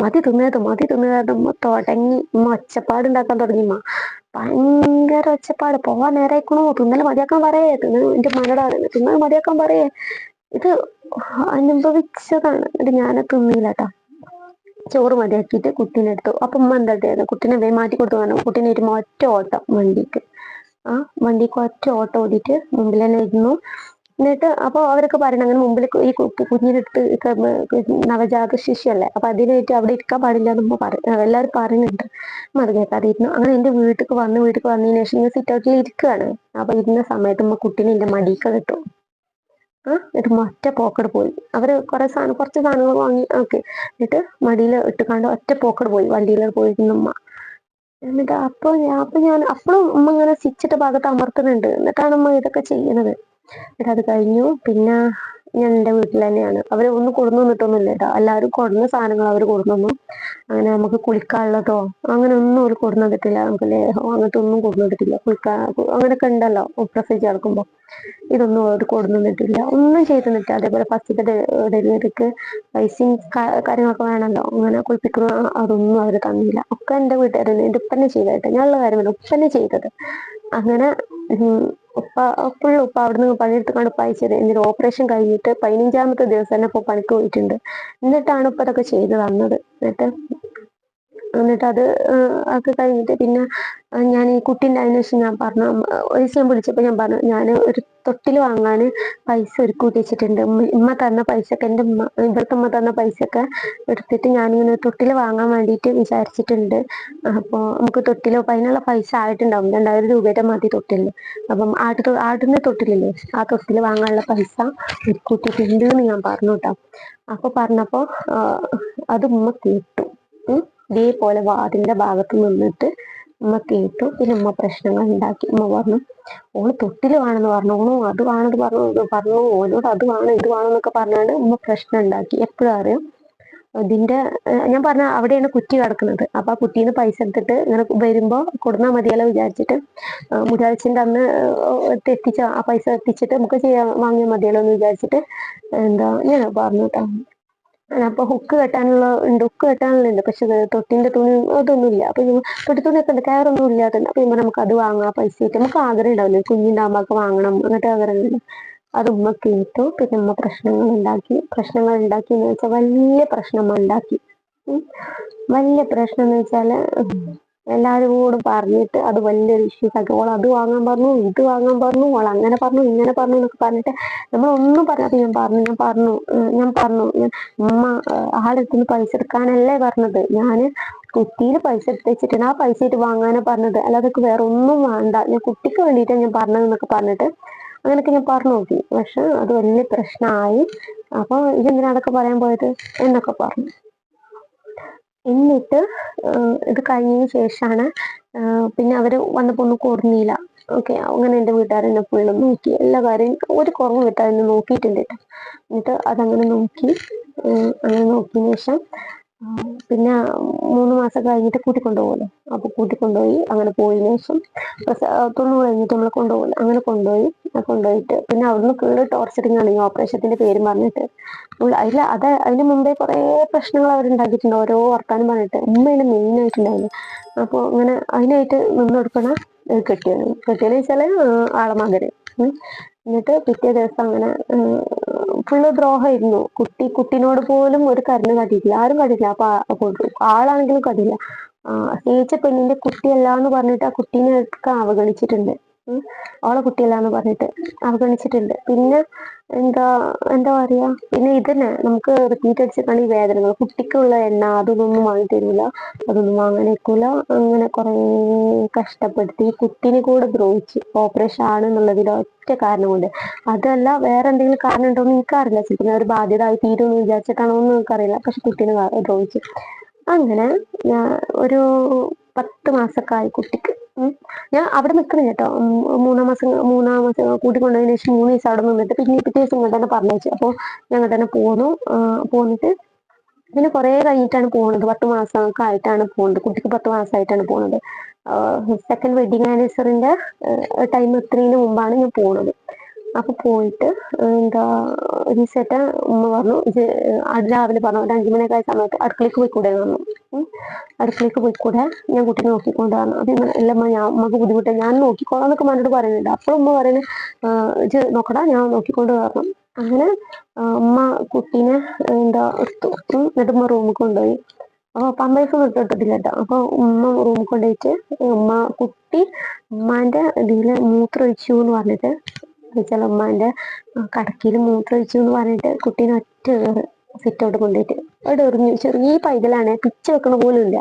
മതി തിന്നേത് മതി തിന്നേത് ഉമ്മ തുടങ്ങി. ഉമ്മ ഒച്ചപ്പാട് ഉണ്ടാക്കാൻ തുടങ്ങി ഉമ്മ. ഭയങ്കര ഒച്ചപ്പാട്. പോവാൻ നേരായിക്കണോ. തിന്നൽ മതിയാക്കാൻ പറയേ. തിന്ന് എന്റെ മനോട് പറയുന്നത് തിന്നത് മതിയാക്കാൻ പറയേ. ഇത് അനുഭവിച്ചതാണ്. എന്നിട്ട് ഞാൻ തിന്നില്ല കേട്ടോ ചോറ് മതിയാക്കിയിട്ട് കുട്ടീനെ എടുത്തു. അപ്പൊ ഉമ്മ എന്താ കുട്ടീനെ വേ മാറ്റി കൊടുത്തു പറഞ്ഞു. കുട്ടീനെ ഒരു ഒറ്റ ഓട്ടം വണ്ടിക്ക്. ആ വണ്ടിക്ക് ഒറ്റ ഓട്ടം ഓടിയിട്ട് മുമ്പിൽ തന്നെ ഇരുന്നു. എന്നിട്ട് അപ്പോൾ അവരൊക്കെ പറയണം അങ്ങനെ മുമ്പിൽ ഈ കുഞ്ഞിനിട്ട് നവജാത ശിശുവല്ലേ? അപ്പൊ അതിനായിട്ട് അവിടെ ഇരിക്കാൻ പാടില്ല എന്ന് പറ എല്ലാവരും പറയുന്നുണ്ട്. അത് കേൾക്കാതെ ഇരുന്നു അങ്ങനെ എന്റെ വീട്ടിൽ വന്ന് വീട്ടിൽ വന്നതിന് ശേഷം ഞാൻ സിറ്റ് ഔട്ടിൽ ഇരിക്കുകയാണ് അപ്പൊ ഇരുന്ന സമയത്ത് ഉമ്മ കുട്ടീനെ എന്റെ മടിയൊക്കെ കിട്ടും ആ എന്നിട്ട് ഒറ്റ പോക്കട് പോയി. അവർ കുറെ സാധനം കുറച്ച് സാധനങ്ങൾ വാങ്ങി ഓക്കെ. എന്നിട്ട് മടിയിൽ ഇട്ടുകാണ്ട് ഒറ്റ പോക്കട് പോയി. വണ്ടിയിൽ പോയിരുന്നു ഉമ്മ. എന്നിട്ട് അപ്പൊ ഞാൻ അപ്പൊ ഞാൻ അപ്പോഴും ഉമ്മ ഇങ്ങനെ സ്റ്റിച്ചിട്ട ഭാഗത്ത് അമർത്തുന്നുണ്ട്. എന്നിട്ടാണ് ഉമ്മ ഇതൊക്കെ ചെയ്യുന്നത് എന്നിട്ട് അത് കഴിഞ്ഞു. പിന്നെ ഞാൻ എന്റെ വീട്ടിൽ തന്നെയാണ്. അവർ ഒന്നും കൊടുന്നു നിന്നിട്ടൊന്നുമില്ല കേട്ടോ. എല്ലാവരും കൊടുന്ന സാധനങ്ങൾ അവർ കൊടുന്നു അങ്ങനെ നമുക്ക് കുളിക്കാനുള്ളതോ അങ്ങനെ ഒന്നും അവർ കൊടുന്നു തന്നിട്ടില്ല. നമുക്ക് ലേഹോ അങ്ങനത്തെ ഒന്നും കൊടുന്നു തന്നിട്ടില്ല. കുളിക്കാൻ അങ്ങനെയൊക്കെ ഉണ്ടല്ലോ പ്രസവിച്ച് കിടക്കുമ്പോൾ ഇതൊന്നും അവർ കൊടുന്നു തന്നിട്ടില്ല. ഒന്നും ചെയ്തു തന്നിട്ടില്ല. അതേപോലെ ഫസ്റ്റത്തെ ഡെലിവറിക്ക് പൈസയും കാര്യങ്ങളൊക്കെ വേണമല്ലോ അങ്ങനെ കുളിപ്പിക്കുന്ന അതൊന്നും അവർ തന്നില്ല. ഒക്കെ എന്റെ വീട്ടുകാരെ എന്റെ ഉപ്പന്നെ ചെയ്തതായിട്ട് ഞാനുള്ള കാര്യമല്ല ഉപ്പന്നെ ചെയ്തത്. അങ്ങനെ ഉപ്പ ഫുൾ ഉപ്പ അവിടുന്ന് പണിയെടുത്തുകൊണ്ട് ഉപ്പ അയച്ചത് എന്നിട്ട് ഓപ്പറേഷൻ കഴിഞ്ഞിട്ട് പതിനഞ്ചാമത്തെ ദിവസം തന്നെ ഇപ്പൊ പണിക്ക് പോയിട്ടുണ്ട്. എന്നിട്ടാണ് ഇപ്പൊ അതൊക്കെ ചെയ്തു തന്നത്. എന്നിട്ട് എന്നിട്ട് അത് ഒക്കെ കഴിഞ്ഞിട്ട് പിന്നെ ഞാൻ ഈ കുട്ടീന്റെ ശേഷം ഞാൻ പറഞ്ഞു ഒരു ദിവസം വിളിച്ചപ്പോൾ ഞാൻ പറഞ്ഞു ഞാൻ ഒരു തൊട്ടിൽ വാങ്ങാൻ പൈസ ഒരുക്കി വെച്ചിട്ടുണ്ട് ഉമ്മ തന്ന പൈസയൊക്കെ എന്റെ ഉമ്മ ഇവിടുത്തെ ഉമ്മ തന്ന പൈസയൊക്കെ എടുത്തിട്ട് ഞാനിങ്ങനെ തൊട്ടിൽ വാങ്ങാൻ വേണ്ടിയിട്ട് വിചാരിച്ചിട്ടുണ്ട്. അപ്പോൾ നമുക്ക് തൊട്ടിലോ അപ്പൊ അതിനുള്ള പൈസ ആയിട്ടുണ്ടാവും. രണ്ടായിരം രൂപയുടെ മതി തൊട്ടിൽ അപ്പം ആട്ട് ആടിന്റെ തൊട്ടിലില്ലേ ആ തൊട്ടിൽ വാങ്ങാനുള്ള പൈസ ഒരുക്കൂട്ടിട്ടുണ്ട് എന്ന് ഞാൻ പറഞ്ഞു കേട്ടോ. അപ്പൊ പറഞ്ഞപ്പോ ആഹ് അത് ഉമ്മ കേട്ടു. ഇതേപോലെ വാതിന്റെ ഭാഗത്ത് നിന്നിട്ട് ഉമ്മ കേട്ടു. പിന്നെ ഉമ്മ പ്രശ്നങ്ങൾ ഉണ്ടാക്കി. ഉമ്മ പറഞ്ഞു ഓൾ തൊട്ടിൽ വേണമെന്ന് പറഞ്ഞു. ഓണോ അത് വേണമെന്ന് പറഞ്ഞു പറഞ്ഞു. ഓനോട് അത് വേണം ഇത് വേണം എന്നൊക്കെ പറഞ്ഞാണ്ട് ഉമ്മ പ്രശ്നം ഉണ്ടാക്കി. എപ്പോഴും അറിയാം? ഇതിന്റെ ഞാൻ പറഞ്ഞ അവിടെയാണ് കുറ്റി കിടക്കുന്നത്. അപ്പൊ ആ കുട്ടീന്ന് പൈസ എടുത്തിട്ട് ഇങ്ങനെ വരുമ്പോ കൊടുന്നാ മതിയല്ലോ വിചാരിച്ചിട്ട് മുരാഴ്ചന്റെ അന്ന് എത്തിച്ച ആ പൈസ എത്തിച്ചിട്ട് നമുക്ക് ചെയ്യാൻ വാങ്ങിയാൽ മതിയല്ലോ എന്ന് വിചാരിച്ചിട്ട് എന്താ ഞാൻ പറഞ്ഞു കേട്ടോ അപ്പൊ ഹുക്ക് കെട്ടാനുള്ള ഉണ്ട് ഹുക്ക് കെട്ടാനുള്ള ഉണ്ട് പക്ഷെ തൊട്ടിന്റെ തുണി അതൊന്നും ഇല്ല അപ്പൊ തൊട്ടി തുണിയൊക്കെ ഉണ്ട്. കയറൊന്നും ഇല്ലാതെ അപ്പൊ നമുക്ക് അത് വാങ്ങാം. പൈസ ആയിട്ട് നമുക്ക് ആഗ്രഹം ഉണ്ടാവില്ലേ. അമ്മയ്ക്ക് വാങ്ങണം എന്നിട്ട് ഉണ്ട്. അത് ഉമ്മ കേട്ടു. പിന്നെ ഉമ്മ പ്രശ്നങ്ങൾ ഉണ്ടാക്കി. പ്രശ്നങ്ങൾ ഉണ്ടാക്കി എന്ന് വെച്ചാൽ വലിയ പ്രശ്നം ഉണ്ടാക്കി. വലിയ പ്രശ്നം എന്ന് വെച്ചാൽ എല്ലാവരോടും പറഞ്ഞിട്ട് അത് വലിയൊരു ഇഷ്യൂസ് ആക്കി ഓൾ അത് വാങ്ങാൻ പറഞ്ഞു ഇത് വാങ്ങാൻ പറഞ്ഞു ഓൾ അങ്ങനെ പറഞ്ഞു ഇങ്ങനെ പറഞ്ഞു എന്നൊക്കെ പറഞ്ഞിട്ട് നമ്മളൊന്നും പറയാതെ ഞാൻ പറഞ്ഞു ഞാൻ പറഞ്ഞു ഞാൻ പറഞ്ഞു ഞാൻ ഉമ്മ ആളുടെ അടുത്തുനിന്ന് പൈസ എടുക്കാനല്ലേ പറഞ്ഞത്. ഞാൻ കുട്ടിയിൽ പൈസ എടുത്ത് വെച്ചിട്ടാണ് ആ പൈസ ആയിട്ട് വാങ്ങാനാ പറഞ്ഞത്. അല്ലാതെ വേറെ ഒന്നും വേണ്ട. ഞാൻ കുട്ടിക്ക് വേണ്ടിയിട്ടാണ് ഞാൻ പറഞ്ഞതെന്നൊക്കെ പറഞ്ഞിട്ട് അങ്ങനെയൊക്കെ ഞാൻ പറഞ്ഞു നോക്കി. പക്ഷെ അത് വലിയ പ്രശ്നമായി. അപ്പൊ ഇതെന്തിനാ അതൊക്കെ പറയാൻ പോയത്? എന്നൊക്കെ പറഞ്ഞു. എന്നിട്ട് ഇത് കഴിഞ്ഞതിന് ശേഷമാണ് പിന്നെ അവർ വന്നപ്പോൾ ഒന്നും കുറഞ്ഞില്ല. ഓക്കെ അങ്ങനെ എന്റെ വീട്ടുകാരെന്നെ ഫുള്ളും നോക്കി. എല്ലാ കാര്യം ഒരു കുറവ് വീട്ടുകാരെന്നെ നോക്കിയിട്ടുണ്ട് കേട്ടോ എന്നിട്ട് അതങ്ങനെ നോക്കി അങ്ങനെ നോക്കിയതിന് ശേഷം പിന്നെ മൂന്ന് മാസം കഴിഞ്ഞിട്ട് കൂട്ടിക്കൊണ്ടുപോകുമല്ലോ അപ്പൊ കൂട്ടിക്കൊണ്ടുപോയി അങ്ങനെ പോയതിനു ശേഷം തൊണ്ണൂറ് കഴിഞ്ഞിട്ട് നമ്മളെ കൊണ്ടുപോകില്ല അങ്ങനെ കൊണ്ടുപോയി. കൊണ്ടുപോയിട്ട് പിന്നെ അവിടുന്ന് ഫുള്ള് ടോർച്ചറിങ് ആണ് ഈ ഓപ്പറേഷത്തിന്റെ പേരും പറഞ്ഞിട്ട് അതിൽ അത് അതിന് മുമ്പേ കുറേ പ്രശ്നങ്ങൾ അവരുണ്ടാക്കിയിട്ടുണ്ട് ഓരോ വർത്താനം പറഞ്ഞിട്ട്. ഉമ്മയാണ് മെയിൻ ആയിട്ടുണ്ടായിരുന്നു അപ്പൊ അങ്ങനെ അതിനായിട്ട് നിന്ന് കൊടുക്കണ കെട്ടിയാണ് കെട്ടിയെന്ന് വെച്ചാൽ ആളമാകര് ആളെ മകര് എന്നിട്ട് പിറ്റേ ദിവസം അങ്ങനെ ഫുള്ള് ദ്രോഹമായിരുന്നു. കുട്ടി കുട്ടീനോട് പോലും ഒരു കരുണ കാട്ടിയിട്ടില്ല. ആരും കട്ടിയില്ല അപ്പൊ ആളാണെങ്കിലും കാട്ടിയില്ല. സ്നേഹിച്ച പെണ്ണിന്റെ കുട്ടിയല്ല എന്ന് പറഞ്ഞിട്ട് ആ കുട്ടീനെ അവഗണിച്ചിട്ടുണ്ട്. ഉം. അവളെ പറഞ്ഞിട്ട് അവഗണിച്ചിട്ടുണ്ട്. പിന്നെ എന്താ എന്താ പറയാ? പിന്നെ ഇതന്നെ നമുക്ക് റിപ്പീറ്റ് അടിച്ചിട്ടാണ് ഈ വേദനകൾ. കുട്ടിക്കുള്ള എണ്ണ അതൊന്നും വാങ്ങി തരൂല അതൊന്നും വാങ്ങാനേക്കൂല. അങ്ങനെ കുറേ കഷ്ടപ്പെടുത്തി കുട്ടീനെ കൂടെ ദ്രോഹിച്ചു ഓപ്പറേഷൻ ആണ് എന്നുള്ളതിൽ ഒറ്റ കാരണം കൊണ്ട്. അതല്ല വേറെ എന്തെങ്കിലും കാരണം ഉണ്ടോ എന്ന് എനിക്കറിയില്ല. ചിലപ്പോൾ ഞാൻ ഒരു ബാധ്യത ആയി തീരുമെന്ന് വിചാരിച്ചിട്ടാണോ എന്ന് എനിക്കറിയില്ല. പക്ഷെ കുട്ടീനെ ദ്രോഹിച്ച്. അങ്ങനെ ഞാൻ ഒരു പത്ത് മാസക്കായി കുട്ടിക്ക്. ഞാൻ അവിടെ നിൽക്കണം കേട്ടോ. മൂന്നാം മാസം മൂന്നാം മാസം കൂട്ടിക്കൊണ്ടതിന് ശേഷം മൂന്ന് ദിവസം അവിടെ നിന്നിട്ട് പിന്നെ പിറ്റേ ദിവസം ഇങ്ങോട്ട് തന്നെ പറഞ്ഞു അപ്പോൾ ഞങ്ങൾ തന്നെ പോന്നു. പോന്നിട്ട് പിന്നെ കുറെ കഴിഞ്ഞിട്ടാണ് പോകുന്നത് പത്ത് മാസമൊക്കെ ആയിട്ടാണ് പോകുന്നത് കുട്ടിക്ക് പത്ത് മാസമായിട്ടാണ് പോകുന്നത് സെക്കൻഡ് വെഡിങ് ആനിവേഴ്സറിന്റെ ടൈം എത്തുന്നതിന് മുമ്പാണ് ഞാൻ പോകുന്നത് അപ്പൊ പോയിട്ട് എന്താ റീസെറ്റ സെറ്റ ഉമ്മ പറഞ്ഞു രാവിലെ പറഞ്ഞു ഒരു അഞ്ചു മണിയൊക്കെ ആയ സമയത്ത് അടുക്കളയ്ക്ക് പോയിക്കൂടെ എന്ന് പറഞ്ഞു. അടുക്കളയ്ക്ക് പോയിക്കൂടെ ഞാൻ കുട്ടീനെ നോക്കിക്കൊണ്ട് അപ്പൊ ഇങ്ങനെ അല്ല ഞാൻ ഉമ്മക്ക് ബുദ്ധിമുട്ട് ഞാൻ നോക്കിക്കോളാം എന്നൊക്കെ മനോട് പറയുന്നുണ്ട്. അപ്പോൾ ഉമ്മ പറയുന്നത് നോക്കടാ ഞാൻ നോക്കിക്കൊണ്ട് പറഞ്ഞു അങ്ങനെ ഉമ്മ കുട്ടീനെ എന്താ എടുത്തു. എന്നിട്ട് ഉമ്മ റൂമിൽ കൊണ്ടുപോയി. അപ്പൊ പമ്പേഴ്സ് വിട്ടിട്ടില്ല കേട്ടോ. അപ്പൊ ഉമ്മ റൂമിൽ കൊണ്ടുപോയിട്ട് ഉമ്മ കുട്ടി ഉമ്മാന്റെ മൂത്രം ഒഴിച്ചു എന്ന് പറഞ്ഞിട്ട് വെച്ചാൽ ഉമ്മാന്റെ കടക്കിയിൽ മൂത്രമൊഴിച്ചു എന്ന് പറഞ്ഞിട്ട് കുട്ടീനെ ഒറ്റ സിറ്റ് ഔട്ട് കൊണ്ടുപോയിട്ട് അവിടെ എറിഞ്ഞു. ചെറിയ പൈതലാണ് പിച്ച് വെക്കണ പോലും ഇല്ല.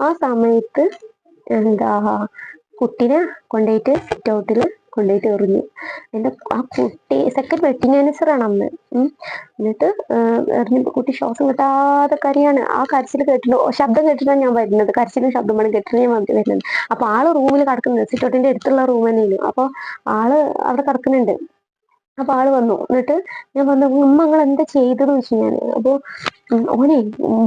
ആ സമയത്ത് എന്താ കുട്ടീനെ കൊണ്ടുപോയിട്ട് സിറ്റ് ഔട്ടിൽ കൊണ്ടുപോയിട്ട് എറിഞ്ഞു. എന്റെ ആ കുട്ടി സെക്കൻഡ് വെഡിങ് ആനിവേഴ്സറാണ് അന്ന്. എന്നിട്ട് എറിഞ്ഞ കുട്ടി ശ്വാസം കിട്ടാതെ കരയാണ് ആ കരച്ചിൽ കേട്ടിട്ട് ശബ്ദം കേട്ടിട്ടാണ് ഞാൻ വരുന്നത്. കരച്ചിലും ശബ്ദമാണ് കേട്ടിട്ട് ഞാൻ വരുന്നത്. അപ്പൊ ആൾ റൂമിൽ കിടക്കുന്നത് സിറ്റോട്ടിന്റെ അടുത്തുള്ള റൂം തന്നെയാണ്. അപ്പൊ ആൾ അവിടെ കിടക്കുന്നുണ്ട്. അപ്പൊ ആൾ വന്നു. എന്നിട്ട് ഞാൻ വന്നു ഉമ്മ നിങ്ങൾ എന്താ ചെയ്തതെന്ന് വെച്ചു ഞാൻ അപ്പൊ ഓനെ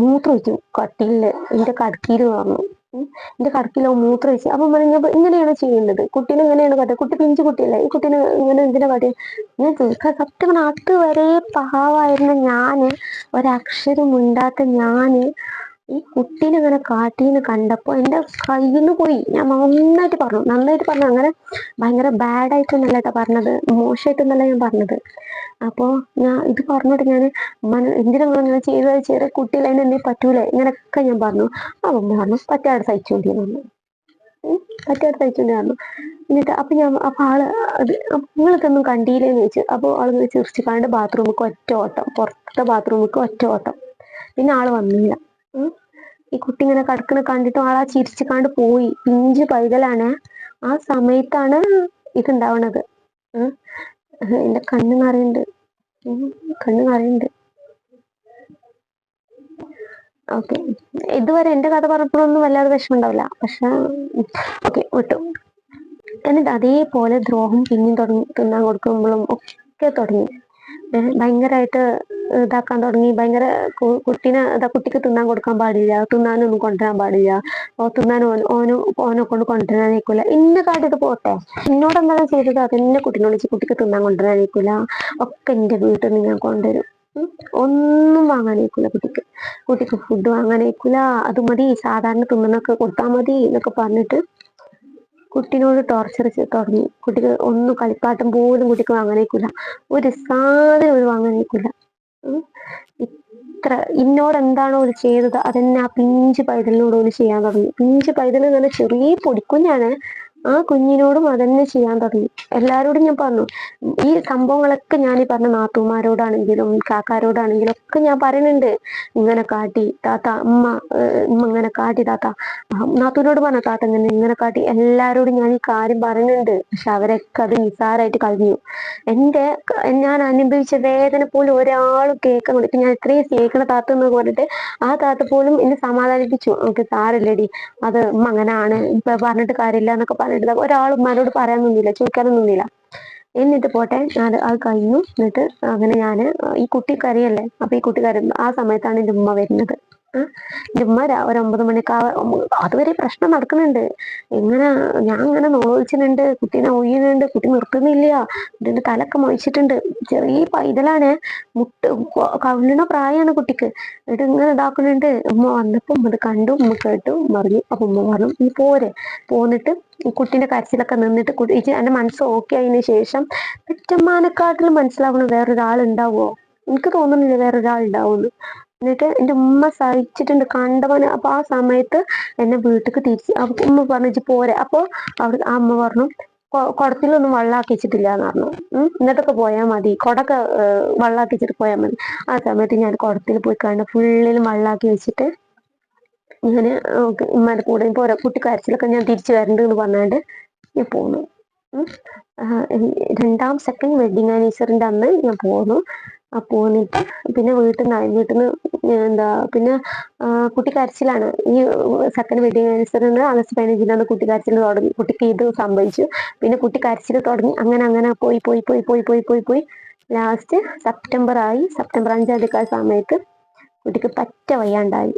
മൂത്രം വെച്ചു കട്ടിലിൽ എന്റെ കടക്കിയിൽ പറഞ്ഞു എന്റെ കടക്കിലോ മൂത്ര വെച്ച് അപ്പൊ പറഞ്ഞു "ഞാൻ ഇങ്ങനെയാണ് ചെയ്യേണ്ടത് കുട്ടീനെ ഇങ്ങനെയാണ് കാട്ടുക. കുട്ടി പിഞ്ചു കുട്ടിയല്ലേ? ഈ കുട്ടീനെ ഇങ്ങനെ എന്തിനാ കാട്ടിയത് ഞാൻ സത്യം പറഞ്ഞാൽ അതുവരെ പാവായിരുന്ന ഞാൻ ഒരക്ഷരം മിണ്ടാത്ത ഞാൻ ഈ കുട്ടീനെ ഇങ്ങനെ കാട്ടീന്ന് കണ്ടപ്പോ എന്റെ കയ്യിൽ നിന്ന് പോയി. ഞാൻ നന്നായിട്ട് പറഞ്ഞു. നന്നായിട്ട് പറഞ്ഞു. അങ്ങനെ ഭയങ്കര ബാഡ് ആയിട്ടൊന്നല്ല കേട്ടോ പറഞ്ഞത്. മോശമായിട്ടൊന്നല്ല ഞാൻ പറഞ്ഞത്. അപ്പോ ഞാൻ ഇത് പറഞ്ഞിട്ട് ഞാൻ എന്തിനാ നിങ്ങൾ ഇങ്ങനെ ചെയ്തത്? ചെറിയ കുട്ടികൾ അതിന് എന്തെങ്കിലും പറ്റൂലേ? ഇങ്ങനെയൊക്കെ ഞാൻ പറഞ്ഞു. അപ്പൊ പറഞ്ഞു പറ്റാതെ ഉം, പറ്റാതെ പറഞ്ഞു. എന്നിട്ട് അപ്പൊ ഞാൻ അപ്പൊ ആൾ അത് നിങ്ങൾക്കൊന്നും കണ്ടീലേന്ന് ചോദിച്ചു. അപ്പൊ ആൾ ചിരിച്ചു ചിരിച്ചിക്കാണ്ട് ബാത്റൂമിക്ക് ഒറ്റ ഓട്ടം പുറത്തെ ബാത്റൂമിക്ക് ഒറ്റ ഓട്ടം. പിന്നെ ആൾ വന്നില്ല. ഈ കുട്ടി ഇങ്ങനെ കിടക്കണ കണ്ടിട്ടും ആളാ കണ്ട് പോയി. പിഞ്ച് പൈതലാണ്. ആ സമയത്താണ് ഇതുണ്ടാവണത്. എന്റെ കണ്ണു നിറയുണ്ട്. കണ്ണു നിറയുന്നുണ്ട് ഓക്കെ. ഇതുവരെ എന്റെ കഥ പറഞ്ഞപ്പോഴൊന്നും വല്ലാതെ വിഷമം ഉണ്ടാവില്ല പക്ഷെ ഓക്കെ വിട്ടു. എന്നിട്ട് അതേപോലെ ദ്രോഹം പിന്നെയും തുടങ്ങി. തിന്നാൻ കൊടുക്കുമ്പോഴും ഒക്കെ തുടങ്ങി. ഭയങ്കരമായിട്ട് ഇതാക്കാൻ തുടങ്ങി. ഭയങ്കര കുട്ടീനെ ഇതാ കുട്ടിക്ക് തിന്നാൻ കൊടുക്കാൻ പാടില്ല. തിന്നാനൊന്നും കൊണ്ടുവരാൻ പാടില്ല. ഓ തിന്നാൻ ഓന് ഓന് കൊണ്ട് കൊണ്ടുവരാനേക്കൂല. ഇന്ന കാട്ടിട്ട് പോട്ടെ. എന്നോട് എന്താ ചെയ്തത് അതെന്നെ കുട്ടീനോട് ചോദിച്ചു കുട്ടിക്ക് തിന്നാൻ കൊണ്ടുവരാനേക്കൂല. ഒക്കെ എന്റെ വീട്ടിൽ നിന്ന് ഞാൻ കൊണ്ടുവരും. ഒന്നും വാങ്ങാനേക്കൂല കുട്ടിക്ക്. കുട്ടിക്ക് ഫുഡ് വാങ്ങാനേക്കൂല. അത് മതി. സാധാരണ തിന്നണൊക്കെ കൊടുത്താൽ മതി എന്നൊക്കെ പറഞ്ഞിട്ട് കുട്ടീനോട് ടോർച്ചർ തുടങ്ങി. കുട്ടിക്ക് ഒന്നും കളിപ്പാട്ടം പോലും കുട്ടിക്ക് വാങ്ങാനേക്കില്ല ഒരു സാധനം ഒരു വാങ്ങാനേക്കില്ല. ഇത്ര ഇന്നോട് എന്താണോ ഒരു ചെയ്തത് അതെന്നെ ആ പിഞ്ച് പൈതലിനോട് ഓൽ ചെയ്യാൻ തുടങ്ങി. പിഞ്ച് പൈതൽ എന്ന് പറഞ്ഞാൽ ചെറിയ പൊടിക്കുഞ്ഞാണ്. ആ കുഞ്ഞിനോടും അതന്നെ ചെയ്യാൻ തുടങ്ങി. എല്ലാവരോടും ഞാൻ പറഞ്ഞു. ഈ സംഭവങ്ങളൊക്കെ ഞാൻ ഈ പറഞ്ഞ നാത്തൂമാരോടാണെങ്കിലും കാക്കാരോടാണെങ്കിലും ഒക്കെ ഞാൻ പറയുന്നുണ്ട്. ഇങ്ങനെ കാട്ടി താത്ത അമ്മ ഉമ്മ ഇങ്ങനെ കാട്ടി താത്ത. നാത്തൂനോട് പറഞ്ഞു താത്ത ഇങ്ങനെ ഇങ്ങനെ കാട്ടി. എല്ലാവരോടും ഞാൻ ഈ കാര്യം പറയുന്നുണ്ട്. പക്ഷെ അവരൊക്കെ അത് നിസ്സാരായിട്ട് കളഞ്ഞു എന്റെ ഞാൻ അനുഭവിച്ച വേദന പോലും ഒരാളും കേൾക്കാൻ ഇപ്പൊ ഞാൻ ഇത്രയും സ്നേഹിക്കണ താത്ത എന്ന് പറഞ്ഞിട്ട് ആ താത്ത പോലും എന്നെ സമാധാനിപ്പിച്ചു. നമുക്ക് സാരല്ലടി. അത് ഉമ്മ അങ്ങനെയാണ് ഇപ്പൊ പറഞ്ഞിട്ട് കാര്യമില്ല എന്നൊക്കെ പറഞ്ഞിട്ട് ഒരാൾ ഉമ്മാനോട് പറയാൻ നിന്നില്ല നിന്നില്ല. എന്നിട്ട് പോട്ടെ ഞാൻ അത് കഴിഞ്ഞു. എന്നിട്ട് അങ്ങനെ ഞാൻ ഈ കുട്ടി കരയല്ലേ അപ്പൊ ഈ കുട്ടി കരയുമ്പോ ആ സമയത്താണ് എന്റെ ഉമ്മ വരുന്നത്. രാ- ഒരു ഒമ്പത് മണിക്ക് അതുവരെ പ്രശ്നം നടക്കുന്നുണ്ട്. എങ്ങനെ ഞാൻ ഇങ്ങനെ നോവിച്ചിട്ടുണ്ട് കുട്ടീനെ ഒയ്യുന്നുണ്ട് കുട്ടി നിർത്തുന്നില്ല. കുട്ടീന്റെ തലക്കെ മൊഴിച്ചിട്ടുണ്ട്. ചെറിയ പൈതലാണ്. മുട്ട് കവിളിന പ്രായമാണ് കുട്ടിക്ക്. എന്നിട്ട് ഇങ്ങനെ ഇതാക്കുന്നുണ്ട്. ഉമ്മ വന്നപ്പോ ഉമ്മ കണ്ടു. ഉമ്മ കേട്ടു. മറിഞ്ഞു അപ്പൊ ഉമ്മ പറഞ്ഞു നീ പോരെ. പോന്നിട്ട് കുട്ടിന്റെ കരച്ചിലൊക്കെ നിന്നിട്ട് കുട്ടി എന്റെ മനസ്സ് ഓക്കെ ആയതിനു ശേഷം പെറ്റമ്മാനെക്കാട്ടിലും മനസ്സിലാവണം വേറൊരാളുണ്ടാവോ എനിക്ക് തോന്നുന്നില്ല വേറൊരാൾ ഉണ്ടാവുമെന്ന് എന്നിട്ട് എന്റെ ഉമ്മ സഹിച്ചിട്ടുണ്ട്. കണ്ടവന് അപ്പൊ ആ സമയത്ത് എന്നെ വീട്ടിക്ക് തിരിച്ച് ഉമ്മ പറഞ്ഞു "ഇജ്ജ് പോരെ. അപ്പൊ അവിടെ ആ അമ്മ പറഞ്ഞു "കൊ- കുടത്തിലൊന്നും വെള്ളാക്കി വെച്ചിട്ടില്ല എന്ന് പറഞ്ഞു എന്നിട്ടൊക്കെ പോയാൽ മതി. കുടൊക്കെ ഏഹ്, വെള്ളാക്കി വെച്ചിട്ട് പോയാൽ മതി. ആ സമയത്ത് ഞാൻ കുടത്തിൽ പോയി കണ്ട് ഫുള്ളിലും വെള്ളാക്കി വെച്ചിട്ട് ഞാൻ ഉമ്മാന്റെ കൂടെ ഇപ്പൊ ഓരോ കുട്ടി കരച്ചിലൊക്കെ ഞാൻ തിരിച്ചു വരണ്ട് എന്ന് പറഞ്ഞാണ്ട് ഞാൻ പോന്നു. രണ്ടാം സെക്കൻഡ് വെഡിങ് ആനിവേഴ്സറിന്റെ അന്ന് ഞാൻ പോന്നു. പോന്നിട്ട് പിന്നെ വീട്ടിൽ നിന്ന് വീട്ടിൽ നിന്ന് എന്താ പിന്നെ കുട്ടി കരച്ചിലാണ് ഈ സെക്കൻഡ് വെഡിങ് ആനിവേഴ്സറിന് ആഗസ്റ്റ് പതിനഞ്ചിനാണ് കുട്ടി കരച്ചിൽ തുടങ്ങി. കുട്ടിക്ക് ഇത് സംഭവിച്ചു. പിന്നെ കുട്ടി കരച്ചിൽ തുടങ്ങി. അങ്ങനെ അങ്ങനെ പോയി പോയി പോയി പോയി പോയി പോയി പോയി. ലാസ്റ്റ് സെപ്റ്റംബർ ആയി. സെപ്റ്റംബർ അഞ്ചാം തീയതി സമയത്ത് കുട്ടിക്ക് പറ്റ വയ്യാണ്ടായി.